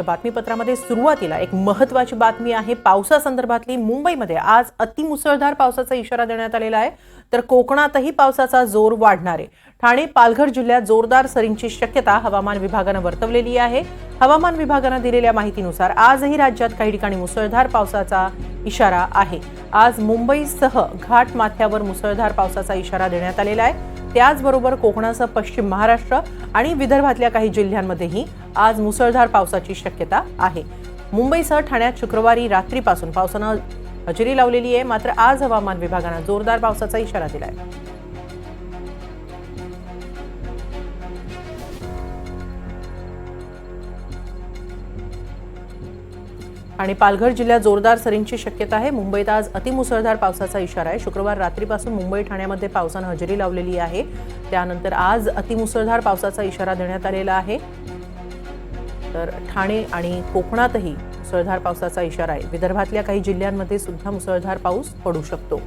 आजच्या बातमीपत्रामध्ये सुरुवातीला एक महत्वाची बातमी आहे. पावसासंदर्भातली मुंबईमध्ये आज अतिमुसळधार पावसाचा इशारा देण्यात आलेला आहे. तर कोकणातही पावसाचा जोर वाढणार. आहे ठाणे पालघर जिल्ह्यात जोरदार सरींची शक्यता हवामान विभागानं वर्तवलेली आहे. हवामान विभागानं दिलेल्या माहितीनुसार आजही राज्यात काही ठिकाणी मुसळधार पावसाचा इशारा आहे. आज मुंबईसह घाट माथ्यावर मुसळधार पावसाचा इशारा देण्यात आलेला आहे. त्याचबरोबर कोकणासह पश्चिम महाराष्ट्र आणि विदर्भातल्या काही जिल्ह्यांमध्येही आज मुसळधार पावसाची शक्यता आहे. मुंबईसह ठाण्यात शुक्रवारी रात्रीपासून पावसानं हजेरी लावलेली आहे. मात्र आज हवामान विभागानं जोरदार पावसाचा इशारा दिलाय. आणि पालघर जिल्ह्यात जोरदार सरींची शक्यता आहे. मुंबईत आज अतिमुसळधार पावसाचा इशारा आहे. शुक्रवार रात्रीपासून मुंबई ठाण्यामध्ये पावसानं हजेरी लावलेली आहे. त्यानंतर आज अतिमुसळधार पावसाचा इशारा देण्यात आलेला आहे. तर ठाणे आणि कोकणातही मुसळधार पावसाचा इशारा आहे. विदर्भातल्या काही जिल्ह्यांमध्ये सुद्धा मुसळधार पाऊस पडू शकतो.